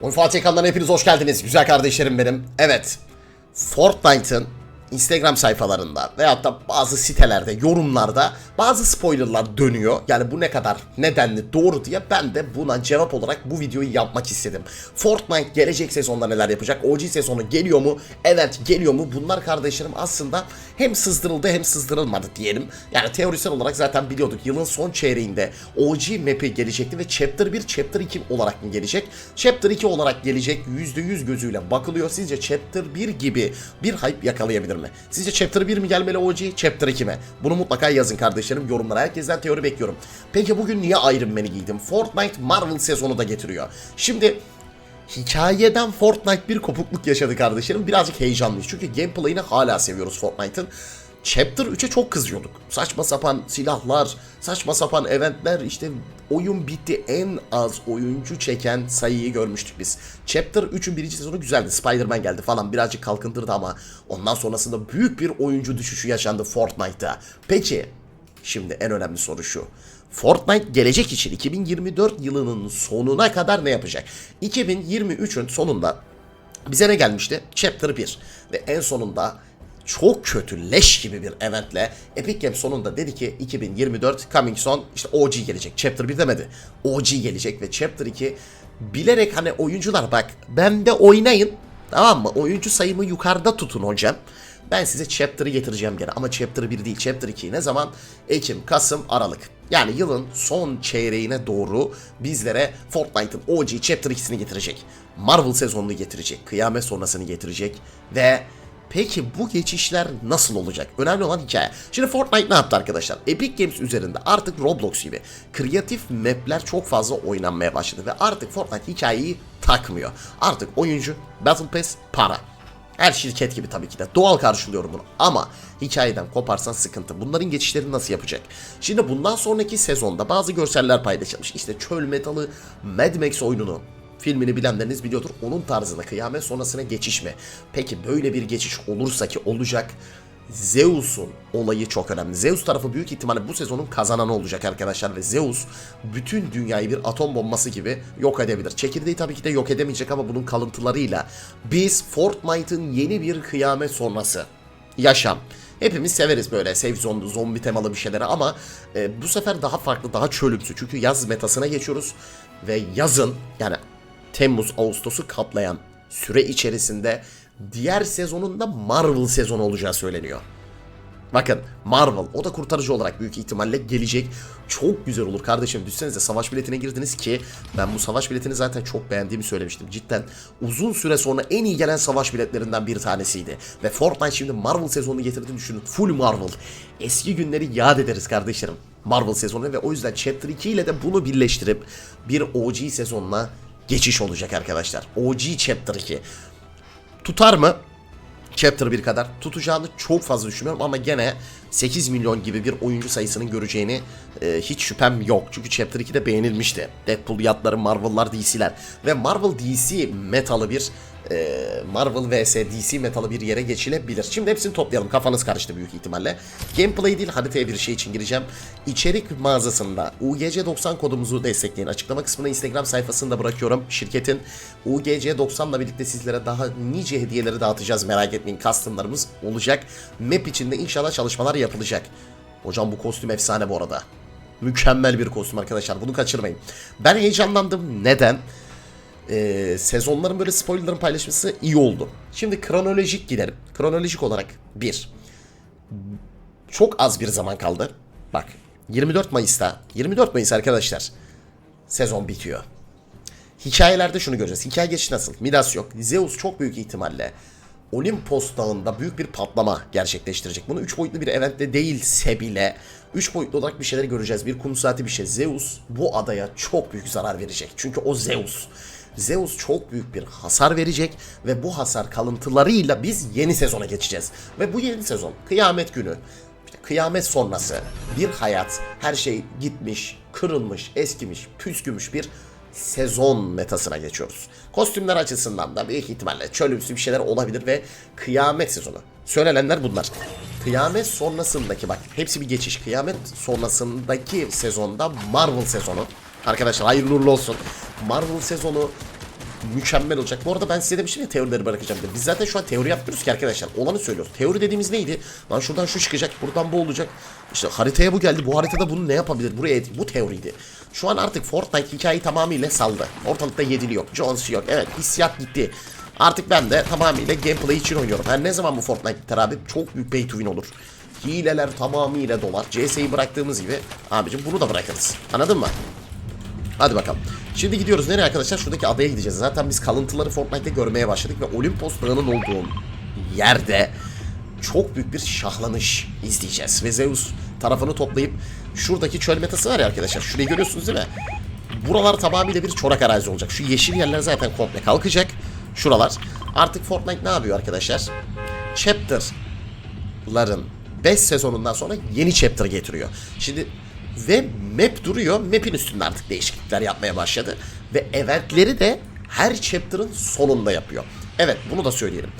Oyun Fatih hepiniz hoş geldiniz. Güzel kardeşlerim benim. Evet. Fortnite'ın Instagram sayfalarında veyahut da bazı sitelerde, yorumlarda bazı spoilerlar dönüyor. Yani bu ne kadar nedenli, doğru diye ben de buna cevap olarak bu videoyu yapmak istedim. Fortnite gelecek sezonda neler yapacak? OG sezonu geliyor mu? Evet geliyor mu? Bunlar kardeşlerim aslında hem sızdırıldı hem sızdırılmadı diyelim. Yani teorisel olarak zaten biliyorduk. Yılın son çeyreğinde OG map'i gelecekti ve Chapter 1, Chapter 2 olarak mı gelecek? Chapter 2 olarak gelecek %100 gözüyle bakılıyor. Sizce Chapter 1 gibi bir hype yakalayabilir mi? Sizce Chapter 1 mi gelmeli OG, Chapter 2 mi? Bunu mutlaka yazın kardeşlerim yorumlara. Herkesten teori bekliyorum. Peki bugün niye Iron Man'i giydim? Fortnite Marvel sezonu da getiriyor. Şimdi hikayeden Fortnite bir kopukluk yaşadı kardeşlerim. Birazcık heyecanlıyız. Çünkü gameplay'ini hala seviyoruz Fortnite'ın. Chapter 3'e çok kızıyorduk. Saçma sapan silahlar, saçma sapan eventler, işte oyun bitti en az oyuncu çeken sayıyı görmüştük biz. Chapter 3'ün birinci sezonu güzeldi. Spider-Man geldi falan birazcık kalkındırdı ama ondan sonrasında büyük bir oyuncu düşüşü yaşandı Fortnite'ta. Peki, şimdi en önemli soru şu. Fortnite gelecek için 2024 yılının sonuna kadar ne yapacak? 2023'ün sonunda bize ne gelmişti? Chapter 1. Ve en sonunda çok kötü leş gibi bir eventle Epic Games sonunda dedi ki 2024 coming soon işte OG gelecek. Chapter 1 demedi. OG gelecek ve Chapter 2 bilerek hani oyuncular bak bende oynayın tamam mı? Oyuncu sayımı yukarıda tutun hocam. Ben size Chapter'ı getireceğim gene ama Chapter 1 değil Chapter 2 ne zaman? Ekim, Kasım, Aralık. Yani yılın son çeyreğine doğru bizlere Fortnite'ın OG Chapter 2'sini getirecek. Marvel sezonunu getirecek. Kıyamet sonrasını getirecek. Ve Peki bu geçişler nasıl olacak? Önemli olan hikaye. Şimdi Fortnite ne yaptı arkadaşlar? Epic Games üzerinde artık Roblox gibi kreatif mapler çok fazla oynanmaya başladı ve artık Fortnite hikayeyi takmıyor. Artık oyuncu, Battle Pass, para. Her şirket gibi tabii ki de. Doğal karşılıyorum bunu. Ama hikayeden koparsan sıkıntı. Bunların geçişlerini nasıl yapacak? Şimdi bundan sonraki sezonda bazı görseller paylaşılmış. İşte çöl metalı Mad Max oyununu filmini bilenleriniz biliyordur. Onun tarzına kıyamet sonrasına geçiş mi? Peki böyle bir geçiş olursa ki olacak. Zeus'un olayı çok önemli. Zeus tarafı büyük ihtimalle bu sezonun kazananı olacak arkadaşlar ve Zeus bütün dünyayı bir atom bombası gibi yok edebilir. Çekirdeği tabii ki de yok edemeyecek ama bunun kalıntılarıyla biz Fortnite'ın yeni bir kıyamet sonrası yaşam. Hepimiz severiz böyle save zone, zombi temalı bir şeyleri ama e, bu sefer daha farklı, daha çölümsü. Çünkü yaz metasına geçiyoruz ve yazın yani Temmuz, Ağustos'u kaplayan süre içerisinde diğer sezonunda Marvel sezonu olacağı söyleniyor. Bakın Marvel o da kurtarıcı olarak büyük ihtimalle gelecek. Çok güzel olur kardeşim. Düşsenize savaş biletine girdiniz ki ben bu savaş biletini zaten çok beğendiğimi söylemiştim. Cidden uzun süre sonra en iyi gelen savaş biletlerinden bir tanesiydi. Ve Fortnite şimdi Marvel sezonunu getirdiğini düşünün. Full Marvel. Eski günleri yad ederiz kardeşlerim. Marvel sezonu ve o yüzden Chapter 2 ile de bunu birleştirip bir OG sezonuna geçiş olacak arkadaşlar. OG Chapter 2. Tutar mı? Chapter 1 kadar tutacağını çok fazla düşünmüyorum ama gene 8 milyon gibi bir oyuncu sayısının göreceğini e, hiç şüphem yok. Çünkü Chapter 2'de beğenilmişti. Deadpool yatları, Marvel'lar, DC'ler ve Marvel DC metalı bir Marvel vs DC metalı bir yere geçilebilir. Şimdi hepsini toplayalım. Kafanız karıştı büyük ihtimalle. Gameplay değil haritaya bir şey için gireceğim. İçerik mağazasında UGC90 kodumuzu destekleyin. Açıklama kısmına Instagram sayfasını da bırakıyorum. Şirketin UGC90 ile birlikte sizlere daha nice hediyeleri dağıtacağız. Merak etmeyin. Custom'larımız olacak. Map içinde inşallah çalışmalar yapılacak. Hocam bu kostüm efsane bu arada. Mükemmel bir kostüm arkadaşlar. Bunu kaçırmayın. Ben heyecanlandım. Neden? Ee, sezonların böyle spoilerların paylaşması iyi oldu. Şimdi kronolojik gidelim. Kronolojik olarak 1. Çok az bir zaman kaldı. Bak 24 Mayıs'ta 24 Mayıs arkadaşlar sezon bitiyor. Hikayelerde şunu göreceğiz. Hikaye geçiş nasıl? Midas yok. Zeus çok büyük ihtimalle Olimpos dağında büyük bir patlama gerçekleştirecek. Bunu 3 boyutlu bir eventte değilse bile 3 boyutlu olarak bir şeyler göreceğiz. Bir kum saati bir şey. Zeus bu adaya çok büyük zarar verecek. Çünkü o Zeus. Zeus çok büyük bir hasar verecek ve bu hasar kalıntılarıyla biz yeni sezona geçeceğiz. Ve bu yeni sezon kıyamet günü işte kıyamet sonrası bir hayat her şey gitmiş, kırılmış, eskimiş, püskümüş bir sezon metasına geçiyoruz. Kostümler açısından da büyük ihtimalle çölümsü bir şeyler olabilir ve kıyamet sezonu. Söylenenler bunlar. Kıyamet sonrasındaki bak hepsi bir geçiş. Kıyamet sonrasındaki sezonda Marvel sezonu. Arkadaşlar hayırlı uğurlu olsun. Marvel sezonu mükemmel olacak. Bu arada ben size demiştim ya teorileri bırakacağım diye. Biz zaten şu an teori yapmıyoruz ki arkadaşlar. Olanı söylüyoruz. Teori dediğimiz neydi? Lan şuradan şu çıkacak, buradan bu olacak. İşte haritaya bu geldi. Bu haritada bunu ne yapabilir? Buraya et- bu teoriydi. Şu an artık Fortnite hikayeyi tamamıyla saldı. Ortalıkta yedili yok. Jones yok. Evet hissiyat gitti. Artık ben de tamamıyla gameplay için oynuyorum. Her ne zaman bu Fortnite biter abi çok büyük pay to win olur. Hileler tamamıyla dolar. CS'yi bıraktığımız gibi abicim bunu da bırakırız. Anladın mı? Hadi bakalım. Şimdi gidiyoruz nereye arkadaşlar? Şuradaki adaya gideceğiz. Zaten biz kalıntıları Fortnite'te görmeye başladık ve Olimpos Dağı'nın olduğu yerde çok büyük bir şahlanış izleyeceğiz. Ve Zeus tarafını toplayıp şuradaki çöl metası var ya arkadaşlar. Şurayı görüyorsunuz değil mi? Buralar tamamıyla bir çorak arazi olacak. Şu yeşil yerler zaten komple kalkacak. Şuralar. Artık Fortnite ne yapıyor arkadaşlar? Chapter'ların 5 sezonundan sonra yeni chapter getiriyor. Şimdi ve map duruyor. Map'in üstünde artık değişiklikler yapmaya başladı. Ve eventleri de her chapter'ın sonunda yapıyor. Evet bunu da söyleyelim.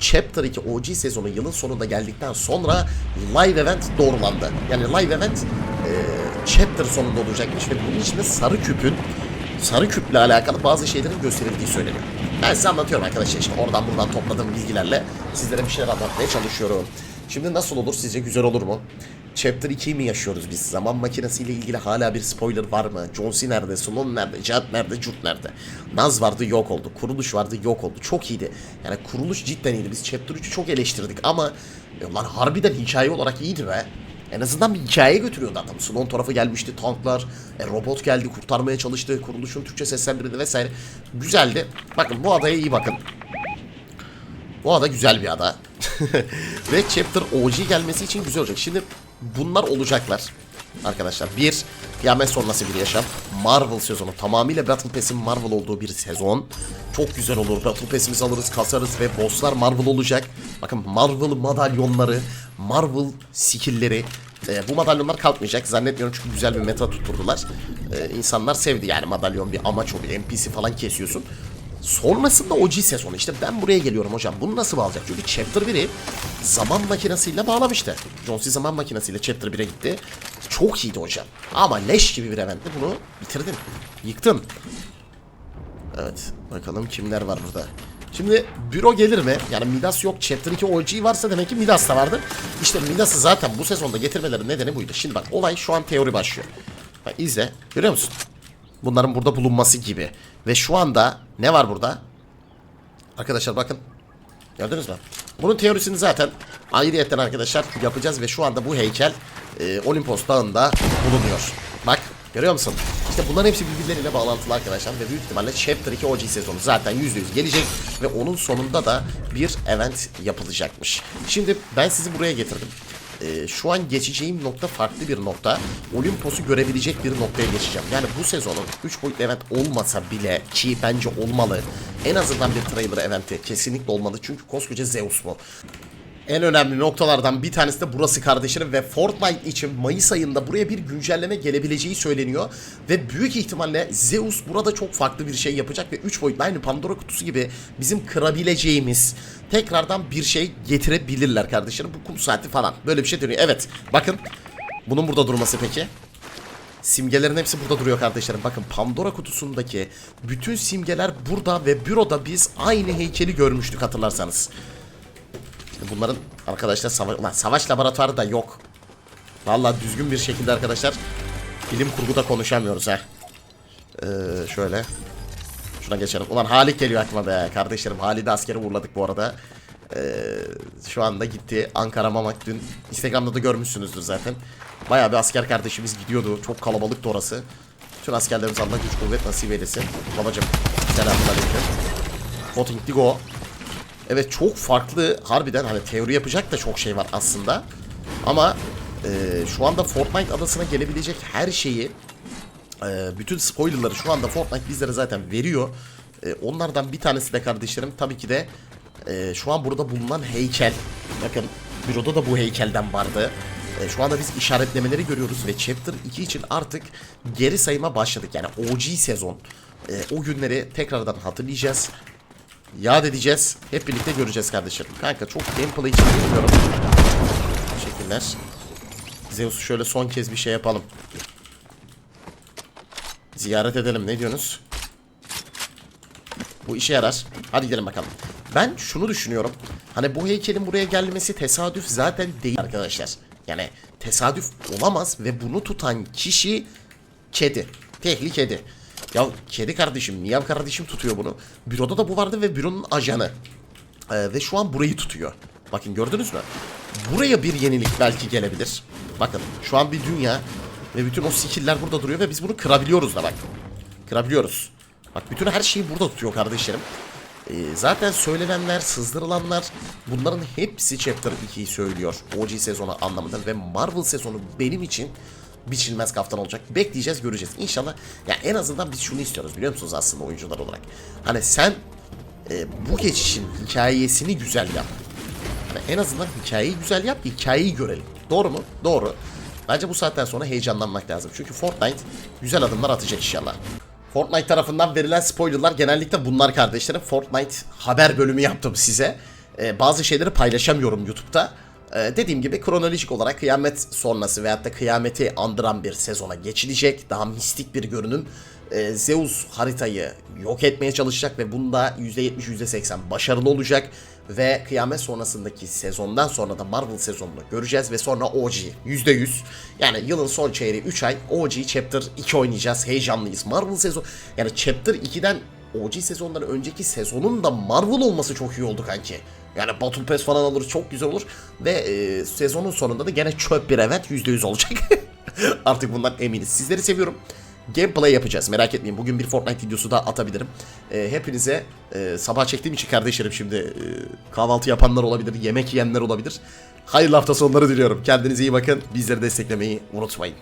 Chapter 2 OG sezonu yılın sonunda geldikten sonra live event doğrulandı. Yani live event e, chapter sonunda olacakmış ve bunun için de sarı küpün sarı küple alakalı bazı şeylerin gösterildiği söyleniyor. Ben size anlatıyorum arkadaşlar işte oradan buradan topladığım bilgilerle sizlere bir şeyler anlatmaya çalışıyorum. Şimdi nasıl olur sizce güzel olur mu? Chapter 2'yi mi yaşıyoruz biz? Zaman makinesiyle ilgili hala bir spoiler var mı? John C. nerede? Sloan nerede? Cihat nerede? Cut nerede? Naz vardı yok oldu. Kuruluş vardı yok oldu. Çok iyiydi. Yani kuruluş cidden iyiydi. Biz Chapter 3'ü çok eleştirdik ama e, lan harbiden hikaye olarak iyiydi be. En azından bir hikayeye götürüyordu adam. Sloan tarafı gelmişti, tanklar, e, robot geldi, kurtarmaya çalıştı, kuruluşun Türkçe seslendirildi vesaire. Güzeldi. Bakın bu adaya iyi bakın. Bu ada güzel bir ada. Ve Chapter OG gelmesi için güzel olacak. Şimdi bunlar olacaklar. Arkadaşlar bir kıyamet sonrası bir yaşam. Marvel sezonu. Tamamıyla Battle Pass'in Marvel olduğu bir sezon. Çok güzel olur. Battle Pass'imizi alırız, kasarız ve bosslar Marvel olacak. Bakın Marvel madalyonları, Marvel skill'leri. Ee, bu madalyonlar kalkmayacak. Zannetmiyorum çünkü güzel bir meta tutturdular. Ee, insanlar sevdi yani madalyon bir amaç o bir NPC falan kesiyorsun. Sonrasında OG sezonu işte ben buraya geliyorum hocam. Bunu nasıl bağlayacak? Çünkü Chapter 1'i zaman makinesiyle bağlamıştı. John C. zaman makinesiyle Chapter 1'e gitti. Çok iyiydi hocam. Ama leş gibi bir eventti bunu bitirdin. Yıktın. Evet. Bakalım kimler var burada. Şimdi büro gelir mi? Yani Midas yok. Chapter 2 OG varsa demek ki Midas da vardır. İşte Midas'ı zaten bu sezonda getirmeleri nedeni buydu. Şimdi bak olay şu an teori başlıyor. Bak izle. Görüyor musun? Bunların burada bulunması gibi. Ve şu anda ne var burada? Arkadaşlar bakın. Gördünüz mü? Bunun teorisini zaten ayrıyetten arkadaşlar yapacağız ve şu anda bu heykel e, Olimpos Dağı'nda bulunuyor. Bak görüyor musun? İşte bunların hepsi birbirleriyle bağlantılı arkadaşlar ve büyük ihtimalle Chapter 2 OG sezonu zaten %100 gelecek ve onun sonunda da bir event yapılacakmış. Şimdi ben sizi buraya getirdim. Ee, şu an geçeceğim nokta farklı bir nokta. Olimpos'u görebilecek bir noktaya geçeceğim. Yani bu sezonun 3 boyutlu event olmasa bile ki bence olmalı. En azından bir trailer eventi kesinlikle olmalı. Çünkü koskoca Zeus bu. En önemli noktalardan bir tanesi de burası kardeşlerim ve Fortnite için Mayıs ayında buraya bir güncelleme gelebileceği söyleniyor. Ve büyük ihtimalle Zeus burada çok farklı bir şey yapacak ve 3 boyutlu aynı Pandora kutusu gibi bizim kırabileceğimiz tekrardan bir şey getirebilirler kardeşlerim. Bu kum saati falan böyle bir şey dönüyor. Evet bakın bunun burada durması peki. Simgelerin hepsi burada duruyor kardeşlerim. Bakın Pandora kutusundaki bütün simgeler burada ve büroda biz aynı heykeli görmüştük hatırlarsanız. Şimdi bunların arkadaşlar savaş, ulan savaş laboratuvarı da yok. Vallahi düzgün bir şekilde arkadaşlar bilim kurguda konuşamıyoruz ha. Ee, şöyle. Şuna geçelim. Ulan Halik geliyor aklıma be kardeşlerim. Halid'i askere uğurladık bu arada. Ee, şu anda gitti Ankara Mamak dün Instagram'da da görmüşsünüzdür zaten. Bayağı bir asker kardeşimiz gidiyordu. Çok kalabalıktı orası. Bütün askerlerimiz Allah güç kuvvet nasip eylesin. Babacım selamünaleyküm. Voting to go. Evet çok farklı harbiden hani teori yapacak da çok şey var aslında. Ama e, şu anda Fortnite adasına gelebilecek her şeyi e, bütün spoilerları şu anda Fortnite bizlere zaten veriyor. E, onlardan bir tanesi de kardeşlerim tabii ki de e, şu an burada bulunan heykel. Bakın büroda da bu heykelden vardı. E, şu anda biz işaretlemeleri görüyoruz ve Chapter 2 için artık geri sayıma başladık. Yani OG sezon. E, o günleri tekrardan hatırlayacağız. Yad edeceğiz. Hep birlikte göreceğiz kardeşlerim. Kanka çok gameplay için bilmiyorum. Teşekkürler. Zeus'u şöyle son kez bir şey yapalım. Ziyaret edelim. Ne diyorsunuz? Bu işe yarar. Hadi gidelim bakalım. Ben şunu düşünüyorum. Hani bu heykelin buraya gelmesi tesadüf zaten değil arkadaşlar. Yani tesadüf olamaz ve bunu tutan kişi kedi. Tehli kedi. Ya kedi kardeşim, Niyav kardeşim tutuyor bunu. Büroda da bu vardı ve büronun ajanı. Ee, ve şu an burayı tutuyor. Bakın gördünüz mü? Buraya bir yenilik belki gelebilir. Bakın şu an bir dünya ve bütün o skill'ler burada duruyor ve biz bunu kırabiliyoruz da bak. Kırabiliyoruz. Bak bütün her şeyi burada tutuyor kardeşlerim. Ee, zaten söylenenler, sızdırılanlar bunların hepsi Chapter 2'yi söylüyor. OG sezonu anlamında ve Marvel sezonu benim için biçilmez kaftan olacak. Bekleyeceğiz göreceğiz. İnşallah ya en azından biz şunu istiyoruz biliyor musunuz aslında oyuncular olarak. Hani sen e, bu geçişin hikayesini güzel yap. Yani en azından hikayeyi güzel yap, hikayeyi görelim. Doğru mu? Doğru. Bence bu saatten sonra heyecanlanmak lazım. Çünkü Fortnite güzel adımlar atacak inşallah. Fortnite tarafından verilen spoilerlar genellikle bunlar kardeşlerim. Fortnite haber bölümü yaptım size. Ee, bazı şeyleri paylaşamıyorum YouTube'da. Ee, dediğim gibi kronolojik olarak kıyamet sonrası veyahut da kıyameti andıran bir sezona geçilecek. Daha mistik bir görünüm. Ee, Zeus haritayı yok etmeye çalışacak ve bunda %70 %80 başarılı olacak. Ve kıyamet sonrasındaki sezondan sonra da Marvel sezonunu göreceğiz ve sonra OG %100. Yani yılın son çeyreği 3 ay OG Chapter 2 oynayacağız. Heyecanlıyız. Marvel sezon yani Chapter 2'den OG sezondan önceki sezonun da Marvel olması çok iyi oldu kanki. Yani Battle Pass falan alırız çok güzel olur. Ve e, sezonun sonunda da gene çöp bir event %100 olacak. Artık bundan eminiz. Sizleri seviyorum. Gameplay yapacağız merak etmeyin. Bugün bir Fortnite videosu da atabilirim. E, hepinize e, sabah çektiğim için kardeşlerim şimdi e, kahvaltı yapanlar olabilir, yemek yiyenler olabilir. Hayırlı hafta sonları diliyorum. Kendinize iyi bakın. Bizleri desteklemeyi unutmayın.